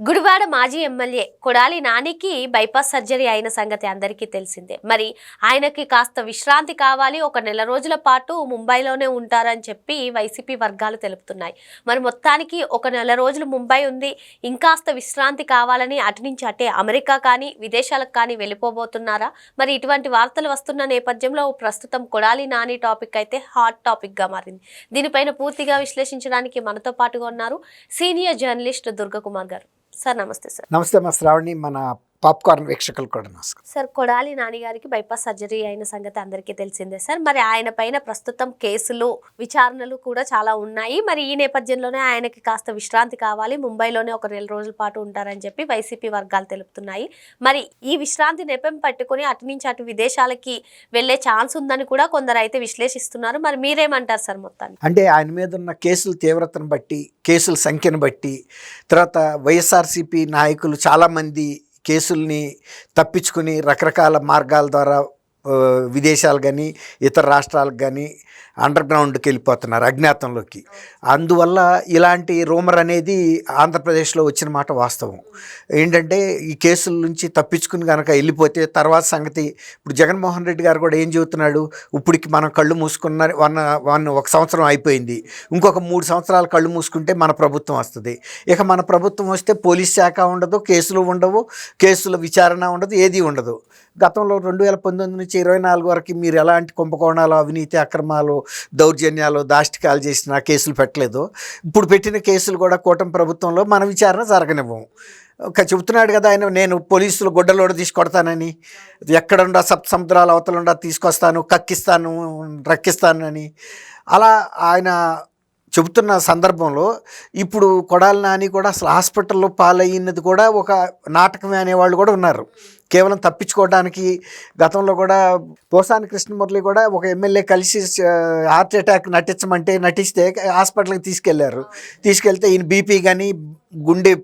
Gudivada మాజీ MLA Kodali నానికి bypass surgery అయిన సంగతి అందరికీ తెలిసిందే. మరి ఆయనకి కాస్త విశ్రాంతి కావాలి ఒక నెల రోజుల పాటు ముంబైలోనే ఉంటారని చెప్పి వైసీపీ వర్గాలు తెలుపుతున్నాయి. మరి మొత్తానికి ఒక నెల రోజులు ముంబై ఉంది ఇంకాస్త విశ్రాంతి కావాలని అటు నుంచి అటే అమెరికా కానీ విదేశాలకు కానీ వెళ్ళిపోబోతున్నారా? మరి ఇటువంటి వార్తలు వస్తున్న నేపథ్యంలో ప్రస్తుతం కొడాలి నాని టాపిక్ అయితే హాట్ టాపిక్గా మారింది. దీనిపైన పూర్తిగా విశ్లేషించడానికి మనతో పాటుగా ఉన్నారు సీనియర్ జర్నలిస్ట్ దుర్గకుమార్ గారు. సార్ నమస్తే సార్. నమస్తే మా శ్రావణి మన పాప్కార్న్ వీక్షకులు కూడా నమస్కారం సార్ కొడాలి నాని గారికి బైపాస్ సర్జరీ అయిన సంగతి అందరికీ తెలిసిందే సార్. మరి ఆయన పైన ప్రస్తుతం కేసులు విచారణలు కూడా చాలా ఉన్నాయి. మరి ఈ నేపథ్యంలోనే ఆయనకి కాస్త విశ్రాంతి కావాలి. ముంబైలోనే ఒక నెల రోజుల పాటు ఉంటారని చెప్పి వైసీపీ వర్గాలు తెలుపుతున్నాయి. మరి ఈ విశ్రాంతి నెపం పట్టుకొని అటు నుంచి అటు విదేశాలకి వెళ్ళే ఛాన్స్ ఉందని కూడా కొందరు అయితే విశ్లేషిస్తున్నారు. మరి మీరేమంటారు సార్ మొత్తాన్ని అంటే ఆయన మీద ఉన్న కేసుల తీవ్రతను బట్టి కేసుల సంఖ్యను బట్టి తర్వాత వైఎస్ఆర్సీపీ నాయకులు చాలామంది కేసుల్ని తప్పించుకుని రకరకాల మార్గాల ద్వారా విదేశాలు కానీ ఇతర రాష్ట్రాలకు కానీ అండర్ గ్రౌండ్కి వెళ్ళిపోతున్నారు అజ్ఞాతంలోకి. అందువల్ల ఇలాంటి రూమర్ అనేది ఆంధ్రప్రదేశ్లో వచ్చిన మాట వాస్తవం. ఏంటంటే ఈ కేసుల నుంచి తప్పించుకుని కనుక వెళ్ళిపోతే తర్వాత సంగతి ఇప్పుడు జగన్మోహన్ రెడ్డి గారు కూడా ఏం చెబుతున్నాడు? ఇప్పటికి మనం కళ్ళు మూసుకున్న వన్ వన్ ఒక సంవత్సరం అయిపోయింది. ఇంకొక మూడు సంవత్సరాలు కళ్ళు మూసుకుంటే మన ప్రభుత్వం వస్తుంది. ఇక మన ప్రభుత్వం వస్తే పోలీస్ శాఖ ఉండదు కేసులు ఉండవు కేసుల విచారణ ఉండదు ఏది ఉండదు. గతంలో రెండు వేల పంతొమ్మిది నుంచి ఇరవై నాలుగు వరకు మీరు ఎలాంటి కుంభకోణాలు అవినీతి అక్రమాలు దౌర్జన్యాలు దాష్టికాలు చేసిన కేసులు పెట్టలేదు. ఇప్పుడు పెట్టిన కేసులు కూడా కూటమి ప్రభుత్వంలో మన విచారణ జరగనివ్వము ఒక చెబుతున్నాడు కదా ఆయన నేను పోలీసులు గుడ్డలోడ తీసుకొడతానని ఎక్కడుండా సప్త సముద్రాల అవతలుండా తీసుకొస్తాను కక్కిస్తాను రక్కిస్తానని అలా ఆయన చెబుతున్న సందర్భంలో ఇప్పుడు కొడాలి నాని కూడా అసలు హాస్పిటల్లో పాలయ్యినది కూడా ఒక నాటకమే అనేవాళ్ళు కూడా ఉన్నారు. కేవలం తప్పించుకోవడానికి గతంలో కూడా పోసాని కృష్ణమురళి కూడా ఒక ఎమ్మెల్యే కలిసి హార్ట్ అటాక్ నటించమంటే నటిస్తే హాస్పిటల్కి తీసుకెళ్ళారు. తీసుకెళ్తే ఈయన బీపీ కానీ గుండె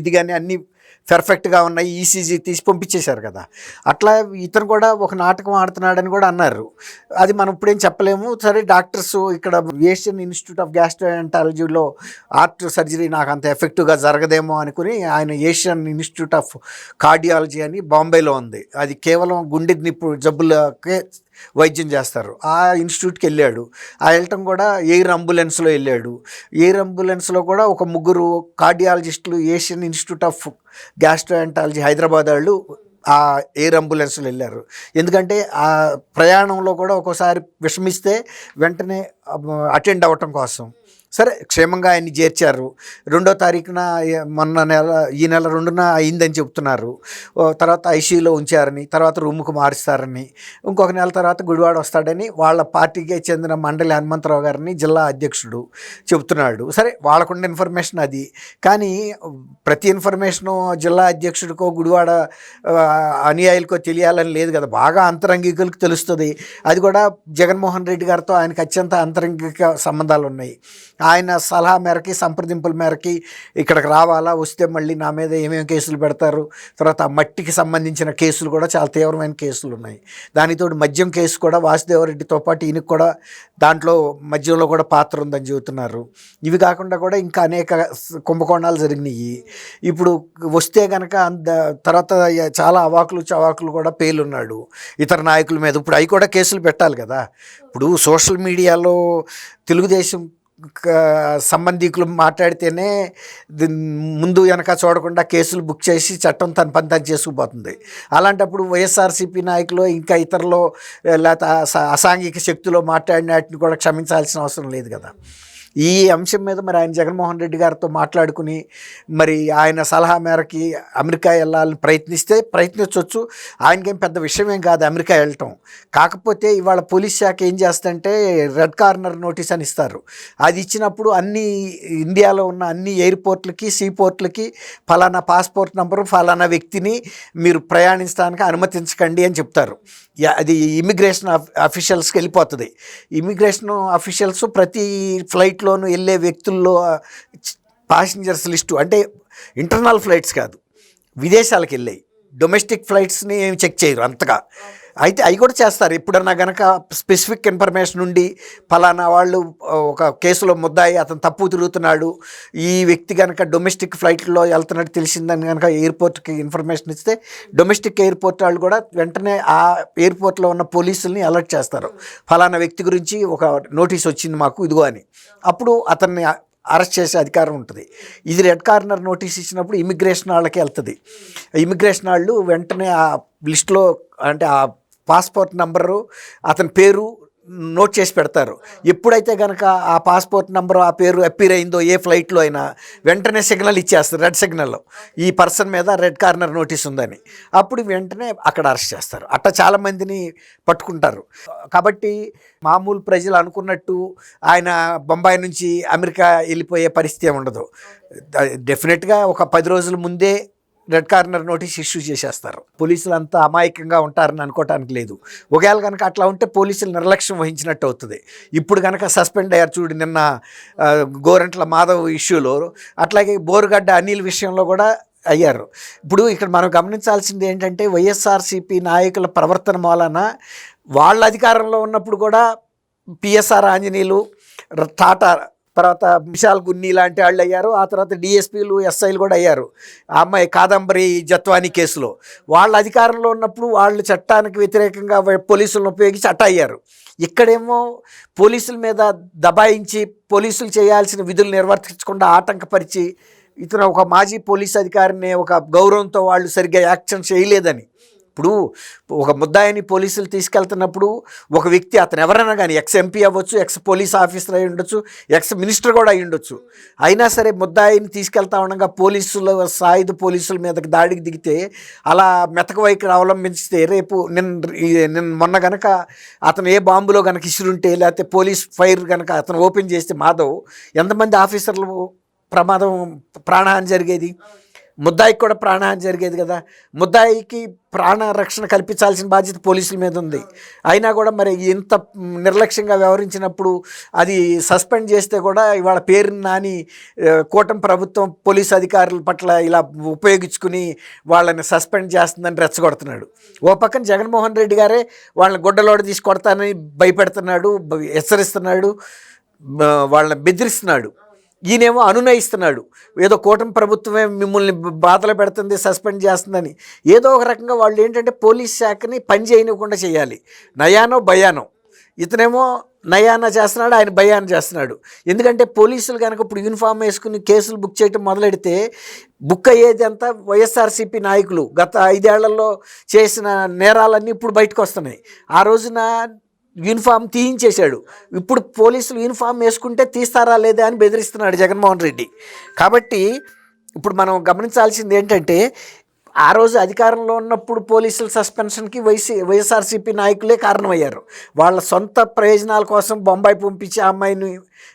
ఇది కానీ అన్నీ పర్ఫెక్ట్గా ఉన్నాయి ఈసీజీ తీసి పంపించేశారు కదా. అట్లా ఇతను కూడా ఒక నాటకం ఆడుతున్నాడని కూడా అన్నారు. అది మనం ఇప్పుడేం చెప్పలేము. సరే డాక్టర్స్ ఇక్కడ ఏషియన్ ఇన్స్టిట్యూట్ ఆఫ్ గ్యాస్ట్రోఎంటాలజీలో ఆర్ట్ సర్జరీ నాకు అంత ఎఫెక్టివ్గా జరగదేమో అనుకుని ఆయన ఏషియన్ ఇన్స్టిట్యూట్ ఆఫ్ కార్డియాలజీ అని బాంబేలో ఉంది. అది కేవలం గుండె నిప్పు జబ్బులకే వైద్యం చేస్తారు. ఆ ఇన్స్టిట్యూట్కి వెళ్ళాడు. ఆ వెళ్ళటం కూడా ఎయిర్ అంబులెన్స్లో వెళ్ళాడు. ఎయిర్ అంబులెన్స్లో కూడా ఒక ముగ్గురు కార్డియాలజిస్టులు Asian institute of gastroenterology Hyderabad వాళ్ళు ఆ ఎయిర్ అంబులెన్స్లో వెళ్ళారు. ఎందుకంటే ఆ ప్రయాణంలో కూడా ఒక్కోసారి విషమిస్తే వెంటనే అటెండ్ అవ్వటం కోసం. సరే క్షేమంగా ఆయన్ని చేర్చారు. రెండో తారీఖున మొన్న నెల ఈ నెల రెండున అయిందని చెప్తున్నారు. ఓ తర్వాత ఐసీయూలో ఉంచారని తర్వాత రూమ్కు మారుస్తారని ఇంకొక నెల తర్వాత గుడివాడ వస్తాడని వాళ్ళ పార్టీకి చెందిన మండలి హనుమంతరావు గారిని జిల్లా అధ్యక్షుడు చెబుతున్నాడు సరే వాళ్ళకున్న ఇన్ఫర్మేషన్ అది. కానీ ప్రతి ఇన్ఫర్మేషను జిల్లా అధ్యక్షుడికో గుడివాడ అనుయాయులకో తెలియాలని లేదు కదా. బాగా అంతరంగికులకు తెలుస్తుంది. అది కూడా జగన్మోహన్ రెడ్డి గారితో ఆయనకు అత్యంత అంతరంగిక సంబంధాలు ఉన్నాయి ఆయన సలహా మేరకి సంప్రదింపుల మేరకి ఇక్కడికి రావాలా? వస్తే మళ్ళీ నా మీద ఏమేమి కేసులు పెడతారు? తర్వాత ఆ మట్టికి సంబంధించిన కేసులు కూడా చాలా తీవ్రమైన కేసులు ఉన్నాయి. దానితో మద్యం కేసు కూడా వాసుదేవరెడ్డితో పాటు ఈయనకు కూడా దాంట్లో మద్యంలో కూడా పాత్ర ఉందని చెబుతున్నారు. ఇవి కాకుండా కూడా ఇంకా అనేక కుంభకోణాలు జరిగినాయి. ఇప్పుడు వస్తే కనుక అంద తర్వాత చాలా అవాకులు చవాకులు కూడా పేలున్నాడు. ఇతర నాయకుల మీద. ఇప్పుడు అవి కూడా కేసులు పెట్టాలి కదా. ఇప్పుడు సోషల్ మీడియాలో తెలుగుదేశం సంబంధికులు మాట్లాడితేనే దీన్ ముందు వెనక చూడకుండా కేసులు బుక్ చేసి చట్టం తన పని తను చేసుకుపోతుంది. అలాంటప్పుడు వైఎస్ఆర్సీపీ నాయకులు ఇంకా ఇతరులు లేకపోతే అసాంఘిక శక్తిలో మాట్లాడిన వాటిని కూడా క్షమించాల్సిన అవసరం లేదు కదా. ఈ అంశం మీద మరి ఆయన జగన్మోహన్ రెడ్డి గారితో మాట్లాడుకుని మరి ఆయన సలహా మేరకి అమెరికా వెళ్ళాలని ప్రయత్నిస్తే ప్రయత్నించవచ్చు ఆయనకేం పెద్ద విషయం ఏం కాదు అమెరికా వెళ్ళటం. కాకపోతే ఇవాళ పోలీస్ శాఖ ఏం చేస్తంటే రెడ్ కార్నర్ నోటీస్ అని ఇస్తారు. అది ఇచ్చినప్పుడు అన్ని ఇండియాలో ఉన్న అన్ని ఎయిర్పోర్ట్లకి సీపోర్ట్లకి ఫలానా పాస్పోర్ట్ నంబరు ఫలానా వ్యక్తిని మీరు ప్రయాణించడానికి అనుమతించకండి అని చెప్తారు. అది ఇమిగ్రేషన్ అఫీషియల్స్కి వెళ్ళిపోతుంది. ఇమిగ్రేషన్ అఫీషియల్స్ ప్రతి ఫ్లైట్లోనూ వెళ్ళే వ్యక్తుల్లో ప్యాసింజర్స్ లిస్టు అంటే ఇంటర్నల్ ఫ్లైట్స్ కాదు విదేశాలకు వెళ్ళాయి. డొమెస్టిక్ ఫ్లైట్స్ని ఏమి చెక్ చేయరు అంతగా. అయితే అవి కూడా చేస్తారు. ఎప్పుడన్నా గనక స్పెసిఫిక్ ఇన్ఫర్మేషన్ ఉండి ఫలానా వాళ్ళు ఒక కేసులో ముద్దాయి అతను తప్పు తిరుగుతున్నాడు ఈ వ్యక్తి కనుక డొమెస్టిక్ ఫ్లైట్లో వెళ్తున్నట్టు తెలిసిందని కనుక ఎయిర్పోర్ట్కి ఇన్ఫర్మేషన్ ఇస్తే డొమెస్టిక్ ఎయిర్పోర్ట్ వాళ్ళు కూడా వెంటనే ఆ ఎయిర్పోర్ట్లో ఉన్న పోలీసుల్ని అలర్ట్ చేస్తారు. ఫలానా వ్యక్తి గురించి ఒక నోటీస్ వచ్చింది మాకు ఇదిగో అని. అప్పుడు అతన్ని అరెస్ట్ చేసే అధికారం ఉంటుంది. ఇది రెడ్ కార్నర్ నోటీస్ ఇచ్చినప్పుడు ఇమిగ్రేషన్ వాళ్ళకి వెళ్తుంది. ఇమిగ్రేషన్ వాళ్ళు వెంటనే ఆ లిస్ట్లో అంటే ఆ పాస్పోర్ట్ నంబరు అతని పేరు నోట్ చేసి పెడతారు. ఎప్పుడైతే కనుక ఆ పాస్పోర్ట్ నంబరు ఆ పేరు అప్పీర్ అయిందో ఏ ఫ్లైట్లో అయినా వెంటనే సిగ్నల్ ఇచ్చేస్తారు రెడ్ సిగ్నల్. ఈ పర్సన్ మీద రెడ్ కార్నర్ నోటీస్ ఉందని. అప్పుడు వెంటనే అక్కడ అరెస్ట్ చేస్తారు. అట్ట చాలామందిని పట్టుకుంటారు. కాబట్టి మామూలు ప్రజలు అనుకున్నట్టు ఆయన బొంబాయి నుంచి అమెరికా వెళ్ళిపోయే పరిస్థితి ఉండదు. డెఫినెట్గా ఒక పది రోజుల ముందే రెడ్ కార్నర్ నోటీస్ ఇష్యూ చేసేస్తారు. పోలీసులు అంతా అమాయకంగా ఉంటారని అనుకోవటానికి లేదు. ఒకవేళ కనుక అట్లా ఉంటే పోలీసులు నిర్లక్ష్యం వహించినట్టు అవుతుంది. ఇప్పుడు కనుక సస్పెండ్ అయ్యారు చూడు నిన్న గోరంట్ల మాధవ్ ఇష్యూలో. అట్లాగే బోరుగడ్డ అనిల్ విషయంలో కూడా అయ్యారు. ఇప్పుడు ఇక్కడ మనం గమనించాల్సింది ఏంటంటే వైఎస్ఆర్సీపీ నాయకుల ప్రవర్తన మూలన వాళ్ళ అధికారంలో ఉన్నప్పుడు కూడా పిఎస్ఆర్ ఆంజనేయులు ర- టాటా తర్వాత విశాల్ గున్ని లాంటి వాళ్ళు అయ్యారు. ఆ తర్వాత డిఎస్పీలు ఎస్ఐలు కూడా అయ్యారు. ఆ అమ్మాయి కాదంబరి జత్వాని కేసులో. వాళ్ళ అధికారంలో ఉన్నప్పుడు వాళ్ళు చట్టానికి వ్యతిరేకంగా పోలీసులను ఉపయోగించి అట్ట అయ్యారు. ఇక్కడేమో పోలీసుల మీద దబాయించి పోలీసులు చేయాల్సిన విధులు నిర్వర్తించకుండా ఆటంకపరిచి ఇతను ఒక మాజీ పోలీస్ అధికారిని ఒక గౌరవంతో వాళ్ళు సరిగ్గా యాక్షన్ చేయలేదని ఇప్పుడు ఒక ముద్దాయిని పోలీసులు తీసుకెళ్తున్నప్పుడు ఒక వ్యక్తి అతను ఎవరైనా కానీ ఎక్స్ ఎంపీ అవ్వచ్చు ఎక్స్ పోలీస్ ఆఫీసర్ అయి ఉండొచ్చు ఎక్స్ మినిస్టర్ కూడా అయి ఉండొచ్చు. అయినా సరే ముద్దాయిని తీసుకెళ్తా ఉండగా పోలీసుల సాయుధ పోలీసుల మీదకి దాడికి దిగితే అలా మెతక వైఖరి అవలంబించితే రేపు నిన్న నిన్న మొన్న గనక అతను ఏ బాంబులో గనక ఇసురుంటే లేకపోతే పోలీస్ ఫైర్ గనక అతను ఓపెన్ చేస్తే మాధవ్ ఎంతమంది ఆఫీసర్లు ప్రమాదం ప్రాణహాని జరిగేది? ముద్దాయికి కూడా ప్రాణహాని జరిగేది కదా. ముద్దాయికి ప్రాణ రక్షణ కల్పించాల్సిన బాధ్యత పోలీసుల మీద ఉంది. అయినా కూడా మరి ఇంత నిర్లక్ష్యంగా వ్యవహరించినప్పుడు అది సస్పెండ్ చేస్తే కూడా ఇవాళ పేరు నాని కూటమి ప్రభుత్వం పోలీస్ అధికారుల పట్ల ఇలా ఉపయోగించుకుని వాళ్ళని సస్పెండ్ చేస్తుందని రెచ్చగొడుతున్నాడు. ఓ పక్కన జగన్మోహన్ రెడ్డి గారే వాళ్ళని గుడ్డలోడ తీసుకొడతానని భయపెడుతున్నాడు హెచ్చరిస్తున్నాడు వాళ్ళని బెదిరిస్తున్నాడు. ఈయనేమో అనునయిస్తున్నాడు. ఏదో కూటమి ప్రభుత్వమే మిమ్మల్ని బాధలు పెడుతుంది సస్పెండ్ చేస్తుందని. ఏదో ఒక రకంగా వాళ్ళు ఏంటంటే పోలీస్ శాఖని పని చేయనివ్వకుండా చేయాలి. నయానో భయానో. ఇతనేమో నయాన చేస్తున్నాడు ఆయన భయాన్ని చేస్తున్నాడు. ఎందుకంటే పోలీసులు కనుక ఇప్పుడు యూనిఫామ్ వేసుకుని కేసులు బుక్ చేయటం మొదలెడితే బుక్ అయ్యేది అంతా వైఎస్ఆర్సీపీ నాయకులు. గత ఐదేళ్ళలో చేసిన నేరాలన్నీ ఇప్పుడు బయటకు వస్తున్నాయి. ఆ రోజున యూనిఫామ్ తీయించేశాడు. ఇప్పుడు పోలీసులు యూనిఫామ్ వేసుకుంటే తీస్తారా లేదా అని బెదిరిస్తున్నాడు జగన్మోహన్ రెడ్డి. కాబట్టి ఇప్పుడు మనం గమనించాల్సింది ఏంటంటే ఆ రోజు అధికారంలో ఉన్నప్పుడు పోలీసుల సస్పెన్షన్కి వైసీ వైఎస్ఆర్సీపీ నాయకులే కారణమయ్యారు. వాళ్ళ సొంత ప్రయోజనాల కోసం బొంబాయి పంపించి ఆ అమ్మాయిని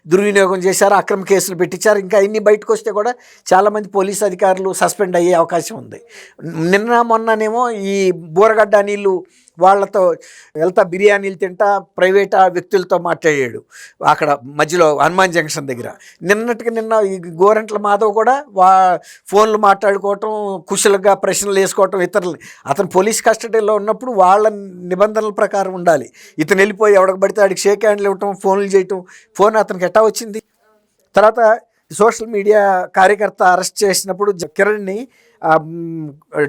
దుర్వినియోగం చేశారు అక్రమ కేసులు పెట్టించారు. ఇంకా ఇన్ని బయటకు వస్తే కూడా చాలామంది పోలీస్ అధికారులు సస్పెండ్ అయ్యే అవకాశం ఉంది. నిన్న మొన్ననేమో ఈ బూరగడ్డ నీళ్ళు వాళ్ళతో వెళ్తా బిర్యానీలు తింటా ప్రైవేట్ ఆ వ్యక్తులతో మాట్లాడాడు అక్కడ మధ్యలో హనుమాన్ జంక్షన్ దగ్గర. నిన్నటికి నిన్న ఈ గోరంట్ల మాధవ్ కూడా వా ఫోన్లు మాట్లాడుకోవటం కుశలుగా ప్రశ్నలు వేసుకోవటం ఇతరులు అతను పోలీస్ కస్టడీలో ఉన్నప్పుడు వాళ్ళ నిబంధనల ప్రకారం ఉండాలి. ఇతను వెళ్ళిపోయి ఎవడకు పడితే ఆడికి షేక్ హ్యాండ్లు ఇవ్వటం ఫోన్లు చేయటం ఫోన్ అతనికి ఎట్టా వచ్చింది? తర్వాత సోషల్ మీడియా కార్యకర్త అరెస్ట్ చేసినప్పుడు జ- కిరణ్ని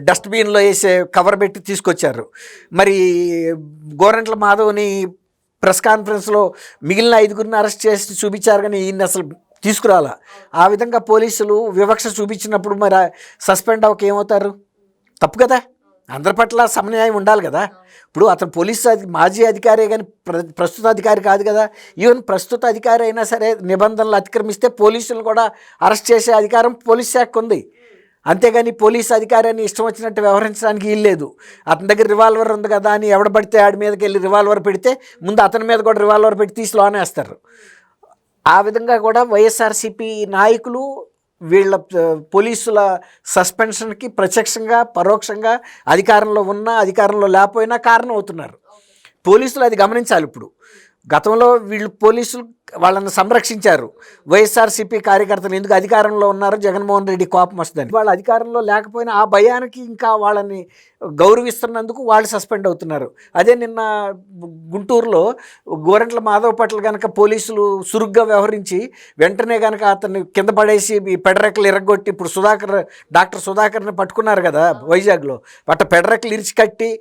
డస్ట్బిన్లో వేసే కవర్ పెట్టి తీసుకొచ్చారు. మరి గోరంట్ల మాధవ్ని ప్రెస్ కాన్ఫరెన్స్లో మిగిలిన ఐదుగురిని అరెస్ట్ చేసి చూపించారు కానీ ఈయన్ని అసలు తీసుకురాలా? ఆ విధంగా పోలీసులు వివక్ష చూపించినప్పుడు మరి సస్పెండ్ అవ్వక ఏమవుతారు? తప్పు కదా. అందరి పట్ల సమన్యాయం ఉండాలి కదా. ఇప్పుడు అతను పోలీస్ అధి మాజీ అధికారే కానీ ప్ర ప్రస్తుత అధికారి కాదు కదా. ఈవెన్ ప్రస్తుత అధికారి అయినా సరే నిబంధనలు అతిక్రమిస్తే పోలీసులు కూడా అరెస్ట్ చేసే అధికారం పోలీస్ శాఖ ఉంది. అంతేగాని పోలీస్ అధికారాన్ని ఇష్టం వచ్చినట్టు వ్యవహరించడానికి వీల్లేదు అతని దగ్గర రివాల్వర్ ఉంది కదా అని ఎవడబడితే ఆడి మీదకి వెళ్ళి రివాల్వర్ పెడితే ముందు అతని మీద కూడా రివాల్వర్ పెట్టి తీసి లోనేస్తారు ఆ విధంగా కూడా వైఎస్ఆర్సీపీ నాయకులు వీళ్ళ పోలీసుల సస్పెన్షన్కి ప్రత్యక్షంగా పరోక్షంగా అధికారంలో ఉన్నా అధికారంలో లేకపోయినా కారణం అవుతున్నారు. పోలీసులు అది గమనించాలి ఇప్పుడు. గతంలో వీళ్ళు పోలీసులు వాళ్ళని సంరక్షించారు. వైఎస్ఆర్సీపీ కార్యకర్తలు ఎందుకు అధికారంలో ఉన్నారు జగన్మోహన్ రెడ్డి కోపం వస్తుందని వాళ్ళు అధికారంలో లేకపోయినా ఆ భయానికి ఇంకా వాళ్ళని గౌరవిస్తున్నందుకు వాళ్ళు సస్పెండ్ అవుతున్నారు. అదే నిన్న గుంటూరులో గోరంట్ల మాధవ్ పట్ల కనుక పోలీసులు సురుగ్గా వ్యవహరించి వెంటనే కనుక అతన్ని కింద పడేసి ఈ పెడరెక్కలు ఇరగొట్టి ఇప్పుడు సుధాకర్ డాక్టర్ సుధాకర్ని పట్టుకున్నారు కదా వైజాగ్లో. పట్ట పెడరెక్కలు ఇరిచి కట్టి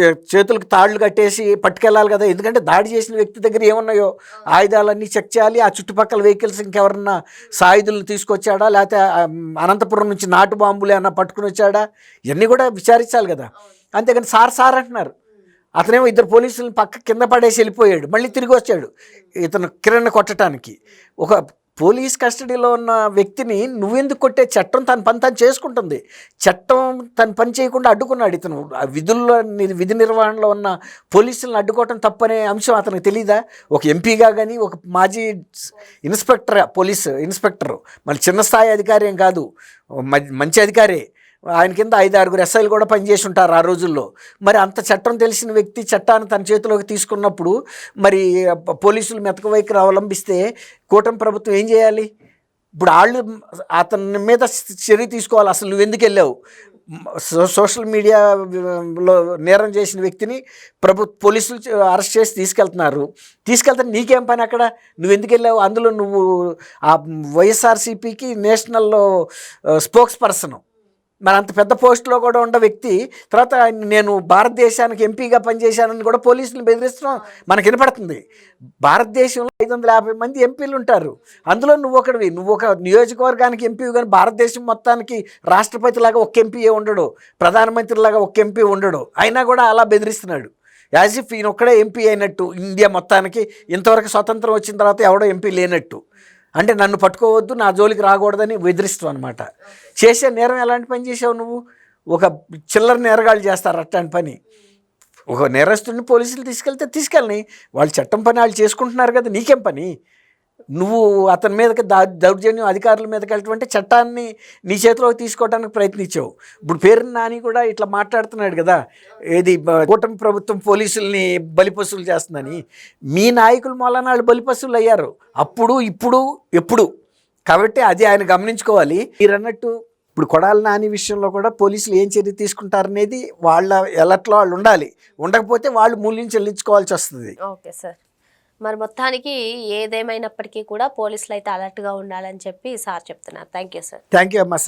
చే- చేతులకు తాళ్ళు కట్టేసి పట్టుకెళ్ళాలి కదా. ఎందుకంటే దాడి చేసిన వ్యక్తి దగ్గర ఏమున్నాయో? ఆయుధాలు అన్నీ చెక్ చేయాలి. ఆ చుట్టుపక్కల వెహికల్స్ ఇంకెవరన్నా సాయుధులను తీసుకొచ్చాడా? లేకపోతే అనంతపురం నుంచి నాటు బాంబులు ఏమన్నా పట్టుకుని వచ్చాడా? ఇవన్నీ కూడా విచారించాలి కదా. అంతేగాని సార్ సార్ అంటున్నారు. అతనేమో ఇద్దరు పోలీసులను పక్క కింద పడేసి వెళ్ళిపోయాడు. మళ్ళీ తిరిగి వచ్చాడు. ఇతను కిరణ్ కొట్టడానికి ఒక పోలీస్ కస్టడీలో ఉన్న వ్యక్తిని నువ్వెందుకు కొట్టే చట్టం తన పని తను చేసుకుంటుంది? చట్టం తన పని చేయకుండా అడ్డుకున్నాడు ఇతను. ఆ విధుల్లో విధి నిర్వహణలో ఉన్న పోలీసులను అడ్డుకోవటం తప్పనే అంశం అతనికి తెలియదా ఒక ఎంపీగా కానీ ఒక మాజీ ఇన్స్పెక్టర్ పోలీస్ ఇన్స్పెక్టర్. మళ్ళీ చిన్న స్థాయి అధికారి ఏం కాదు. మ- మంచి అధికారే. ఆయన కింద ఐదు ఆరుగురు ఎస్ఐలు కూడా పనిచేసి ఉంటారు ఆ రోజుల్లో. మరి అంత చట్టం తెలిసిన వ్యక్తి చట్టాన్ని తన చేతిలోకి తీసుకున్నప్పుడు మరి పోలీసులు మెతక వైఖరి అవలంబిస్తే కూటమి ప్రభుత్వం ఏం చేయాలి? ఇప్పుడు వాళ్ళు అతని మీద చర్య తీసుకోవాలి. అసలు నువ్వు ఎందుకు వెళ్ళావు? సో- సోషల్ మీడియాలో నేరం చేసిన వ్యక్తిని ప్రభు పోలీసులు అరెస్ట్ చేసి తీసుకెళ్తున్నారు. తీసుకెళ్తే నీకేం పని అక్కడ? నువ్వు ఎందుకు వెళ్ళావు? అందులో నువ్వు ఆ వైఎస్ఆర్సీపీకి నేషనల్లో స్పోక్స్ పర్సన్. మరి అంత పెద్ద పోస్టులో కూడా ఉన్న వ్యక్తి తర్వాత నేను భారతదేశానికి ఎంపీగా పనిచేశానని కూడా పోలీసులు బెదిరిస్తున్నాం. మనకు వినపడుతుంది. భారతదేశంలో ఐదు వందల యాభై మంది ఎంపీలు ఉంటారు. అందులో నువ్వు ఒకటివి నువ్వు ఒక నియోజకవర్గానికి ఎంపీ కానీ భారతదేశం మొత్తానికి రాష్ట్రపతిలాగా ఒక ఎంపీ ఉండడు. ప్రధానమంత్రిలాగా ఒక ఎంపీ ఉండడు. అయినా కూడా అలా బెదిరిస్తున్నాడు. యాజ్ ఇఫ్ ఈయన ఒక్కడే ఎంపీ అయినట్టు ఇండియా మొత్తానికి ఇంతవరకు స్వతంత్రం వచ్చిన తర్వాత ఎవడో ఎంపీ లేనట్టు. అంటే నన్ను పట్టుకోవద్దు నా జోలికి రాకూడదని బెదిరిస్తావు అనమాట చేసే నేరం ఎలాంటి పని చేసావు నువ్వు? ఒక చిల్లర నేరగాళ్ళు చేస్తారు అట్లాంటి పని. ఒక నేరస్తుడిని పోలీసులు తీసుకెళ్తే తీసుకెళ్ళని. వాళ్ళు చట్టం పని వాళ్ళు చేసుకుంటున్నారు కదా నీకేం పని? నువ్వు అతని మీదకి దా దౌర్జన్యం అధికారుల మీదకి వెళ్ళటం అంటే చట్టాన్ని నీ చేతిలోకి తీసుకోవడానికి ప్రయత్నించావు. ఇప్పుడు పేరు నాని కూడా ఇట్లా మాట్లాడుతున్నాడు కదా. ఏది కూటమి ప్రభుత్వం పోలీసుల్ని బలిపశువులు చేస్తుందని. మీ నాయకుల మూలన వాళ్ళు బలిపశువులు అయ్యారు. అప్పుడు ఇప్పుడు ఎప్పుడు? కాబట్టి అది ఆయన గమనించుకోవాలి. మీరు అన్నట్టు ఇప్పుడు కొడాల నాని విషయంలో కూడా పోలీసులు ఏం చర్య తీసుకుంటారనేది వాళ్ళ ఎలర్ట్లో వాళ్ళు ఉండాలి. ఉండకపోతే వాళ్ళు మూల్యం చెల్లించుకోవాల్సి వస్తుంది. Okay sir. మరి మొత్తానికి ఏదేమైనప్పటికీ కూడా పోలీసులు అయితే అలర్ట్గా ఉండాలని చెప్పి సార్ చెప్తున్నారు. Thank you sir. Thank you అమ్మా